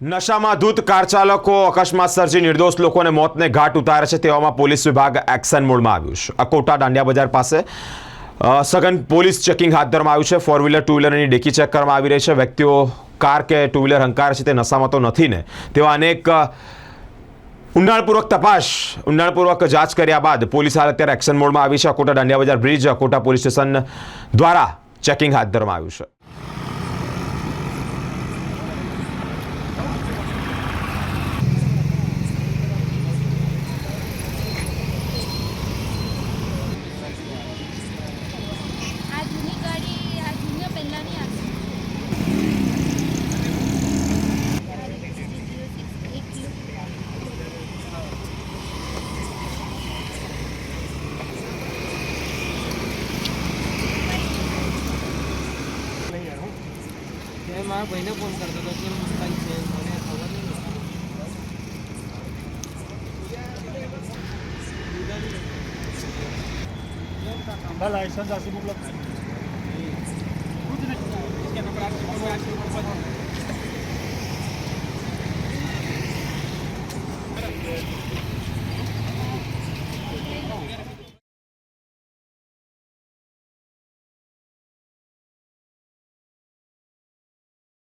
નશામાં ધૂત કાર ચાલકો અકસ્માત સર્જી નિર્દોષ લોકોને મોતને ઘાટ ઉતારે છે તેવામાં પોલીસ વિભાગ એક્શન મોડમાં આવ્યું છે. અકોટા દાંડિયા બજાર પાસે સઘન પોલીસ ચેકિંગ હાથ ધરવામાં આવ્યું છે. ફોર વ્હીલર ટુ વ્હીલરની ડેકી ચેક કરવામાં આવી રહી છે. વ્યક્તિઓ કાર કે ટુ વ્હીલર હંકાર છે તે નશામાં તો નથી ને. તેવા અનેક ઊંડાણપૂર્વક તપાસ, ઊંડાણપૂર્વક જાંચ કર્યા બાદ પોલીસ હાલ અત્યારે એક્શન મોડમાં આવી છે. Akota Dandiya Bazar bridge, Akota police station દ્વારા ચેકિંગ હાથ ધરવામાં આવ્યું છે. મેં મારા ભાઈને ફોન કરતો હતો કે મુશ્કેલ છે મને ખબર નહીં લાયસન્સ આસી મોકલો